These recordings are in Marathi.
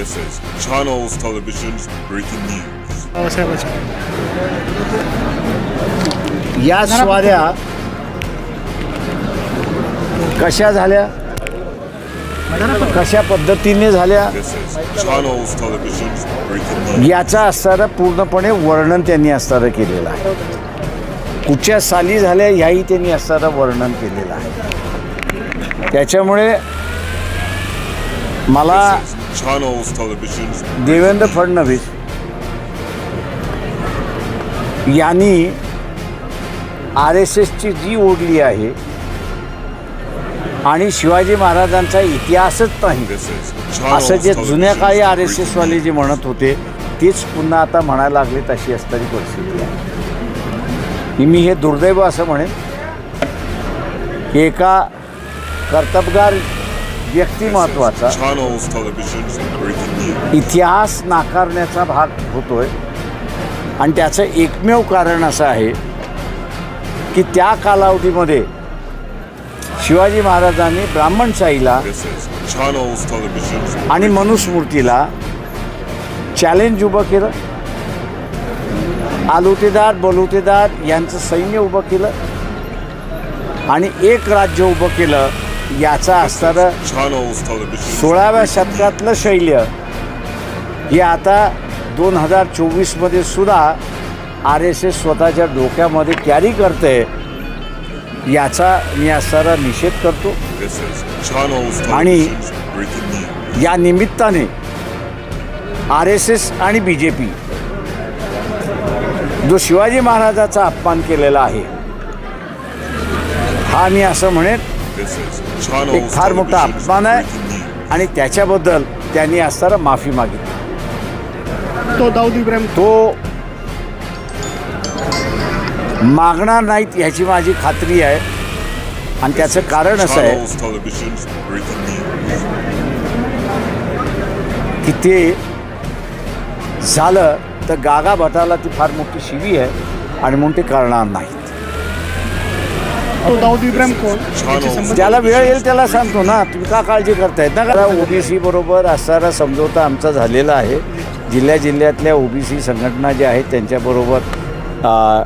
This is Channels Television's breaking news. या स्वाऱ्या कशा झाल्या? कशा पद्धतीने झाल्या? This is Channels Television's breaking news. याचा असणारं पूर्णपणे वर्णन त्यांनी असणारं केलेलं आहे. कुठच्या साली झाल्या ह्याही त्यांनी असणारं वर्णन केलेलं आहे. त्याच्यामुळे मला This is Channels Television's Devendra Fadnavis यांनी आर एस एसची जी ओढली आहे. आणि शिवाजी महाराजांचा इतिहासच नाही. असं जे जुन्या काळी आर एस एसवाले जे म्हणत होते तेच पुन्हा आता म्हणायला लागले तशी असणारी परिस्थिती आहे. मी हे दुर्दैव असं म्हणेन की एका कर्तबगार व्यक्तिमत्वाचा. इतिहास नाकारण्याचा भाग होतोय. आणि त्याचं एकमेव कारण असं आहे की त्या कालावधीमध्ये शिवाजी महाराजांनी ब्राह्मणशाहीला आणि मनुस्मृतीला चॅलेंज उभं केलं. आलुतेदार बलुतेदार यांचं सैन्य उभं केलं. आणि एक राज्य उभं केलं. याचा असणारं. सोळाव्या शतकातलं शैल्य. हे आता दोन हजार चोवीसमध्ये सुद्धा आर एस एस स्वतःच्या डोक्यामध्ये कॅरी करते. याचा मी असणारा निषेध करतो. आणि-. या निमित्ताने आर एस एस आणि बी जे पी जो शिवाजी महाराजाचा अपमान केलेला आहे हा मी असं म्हणेन एक फार मोठा अपमान आहे. आणि त्याच्याबद्दल त्यांनी असणारा माफी मागितली तो दाऊद इब्राहिम तो मागणार नाहीत ह्याची माझी खात्री आहे आणि त्याचं कारण असं आहे. की ते झालं तर गागा भटाला ती फार मोठी शिवी आहे आणि म्हणून ते करणार नाहीत तो दाऊद इब्राहिम कोण? याचे संबंध ज्याला वेळ येईल त्याला सांगतो ना तुम्ही का काळजी करतायत ना ओबीसी बरोबर असणारा समझोता आमचा झालेला आहे. जिल्ह्या जिल्ह्यातल्या ओबीसी संघटना ज्या आहेत त्यांच्याबरोबर आ,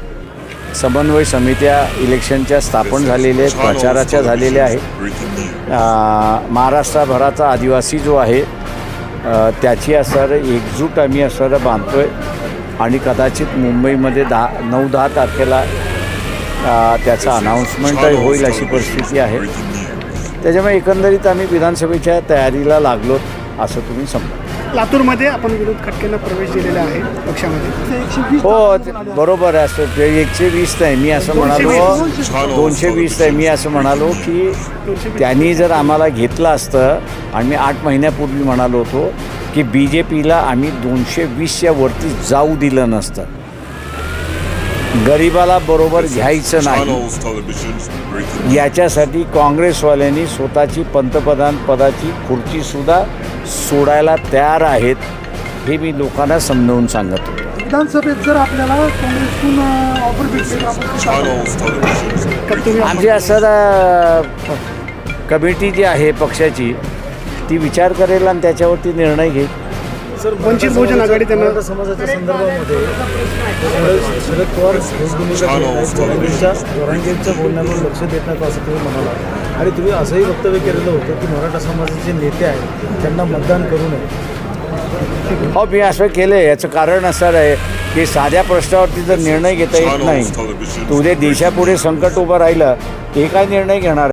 समन्वय समित्या इलेक्शनच्या स्थापन झालेल्या आहेत Channels प्रचाराच्या झालेल्या आहेत. आ, महाराष्ट्रभराचा आदिवासी जो आहे अ, त्याची असणारं एकजूट आम्ही असणारं बांधतो आहे आणि कदाचित मुंबईमध्ये दहा नऊ दहा तारखेला त्याचं अनाऊन्समेंटही होईल अशी परिस्थिती आहे. त्याच्यामुळे एकंदरीत आम्ही विधानसभेच्या तयारीला लागलो असं तुम्ही समजा. लातूरमध्ये आपण विनोद खटकेंना प्रवेश दिलेला आहे पक्षामध्ये. हो बरोबर आहे असं ते एकशे वीस नाही मी असं म्हणालो दोनशे वीस नाही मी असं म्हणालो की त्यांनी जर आम्हाला घेतलं असतं आणि मी आठ महिन्यापूर्वी म्हणालो होतो की बी जे पीला आम्ही दोनशे वीसच्या वरती जाऊ दिलं नसतं. गरिबाला बरोबर घ्यायचं नाही. याच्यासाठी काँग्रेसवाल्यांनी स्वतःची पंतप्रधान पदाची खुर्चीसुद्धा सोडायला तयार आहेत हे मी लोकांना समजावून सांगत होतो. विधानसभेत जर आपल्याला ऑफर भेटली आमची असं कमिटी जी आहे पक्षाची ती विचार करेल आणि त्याच्यावरती निर्णय घेईल. वंचित बहुजन आघाडी त्यांना समाजाच्या संदर्भामध्ये शरद पवार जरांगेंच्या बोलण्यावर लक्ष देत नाहीत असं तुम्ही म्हणाला. आणि तुम्ही असंही वक्तव्य केलेलं होतं की मराठा समाजाचे नेते आहेत त्यांना मतदान करू नये. हो मी असं केलं याचं कारण असं आहे की साध्या प्रश्नावरती जर निर्णय घेता येत नाही तर उद्या देशापुढे संकट उभं राहिलं हे काय निर्णय घेणार?